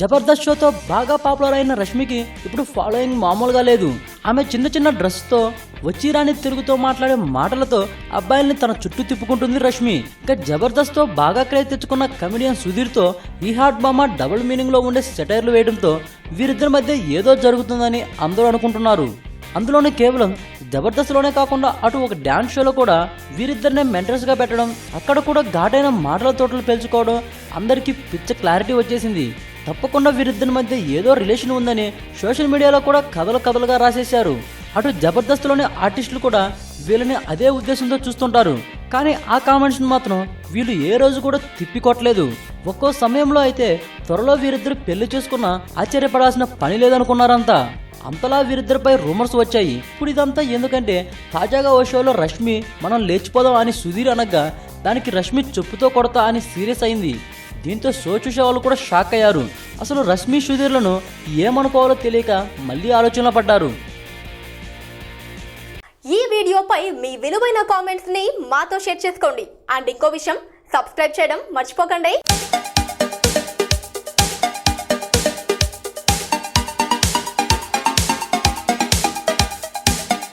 జబర్దస్త్ షోతో బాగా పాపులర్ అయిన రష్మికి ఇప్పుడు ఫాలోయింగ్ మామూలుగా లేదు. ఆమె చిన్న చిన్న డ్రెస్తో వచ్చి రాని తిరుగుతో మాట్లాడే మాటలతో అబ్బాయిల్ని తన చుట్టూ తిప్పుకుంటుంది రష్మి. ఇక జబర్దస్త్తో బాగా క్రేజ్ తెచ్చుకున్న కమెడియన్ సుధీర్తో ఈ హాట్ బామ డబుల్ మీనింగ్లో ఉండే సెటైర్లు వేయడంతో వీరిద్దరి మధ్య ఏదో జరుగుతుందని అందరూ అనుకుంటున్నారు. అందులోనే కేవలం జబర్దస్త్లోనే కాకుండా అటు ఒక డ్యాన్స్ షోలో కూడా వీరిద్దరినే మెంటర్స్గా పెట్టడం అక్కడ కూడా ఘాటైన మాటల తోటలు పెంచుకోవడం అందరికీ పిచ్చ క్లారిటీ వచ్చేసింది. తప్పకుండా వీరిద్దరి మధ్య ఏదో రిలేషన్ ఉందని సోషల్ మీడియాలో కూడా కథలు కథలుగా రాసేశారు. అటు జబర్దస్త్లోని ఆర్టిస్టులు కూడా వీళ్ళని అదే ఉద్దేశంతో చూస్తుంటారు. కానీ ఆ కామెంట్స్ని మాత్రం వీళ్ళు ఏ రోజు కూడా తిప్పికొట్టలేదు. ఒక్కో సమయంలో అయితే త్వరలో వీరిద్దరు పెళ్ళి చేసుకున్న ఆశ్చర్యపడాల్సిన పని లేదనుకున్నారంతా. అంతలా వీరిద్దరిపై రూమర్స్ వచ్చాయి. ఇప్పుడు ఇదంతా ఎందుకంటే తాజాగా ఓ షోలో రష్మి మనం లేచిపోదాం అని సుధీర్ అనగా దానికి రష్మి చెప్పుతో కొడతా అని సీరియస్ అయింది. దీంతో షో చూసే వాళ్ళు కూడా షాక్ అయ్యారు. అసలు రష్మి సుధీర్లను ఏమనుకోవాలో తెలియక మళ్ళీ ఆలోచనలో పడ్డారు. ఈ వీడియోపై మీ విలువైన కామెంట్స్ని మాతో షేర్ చేసుకోండి. అండ్ ఇంకో విషయం సబ్స్క్రైబ్ చేయడం మర్చిపోకండి.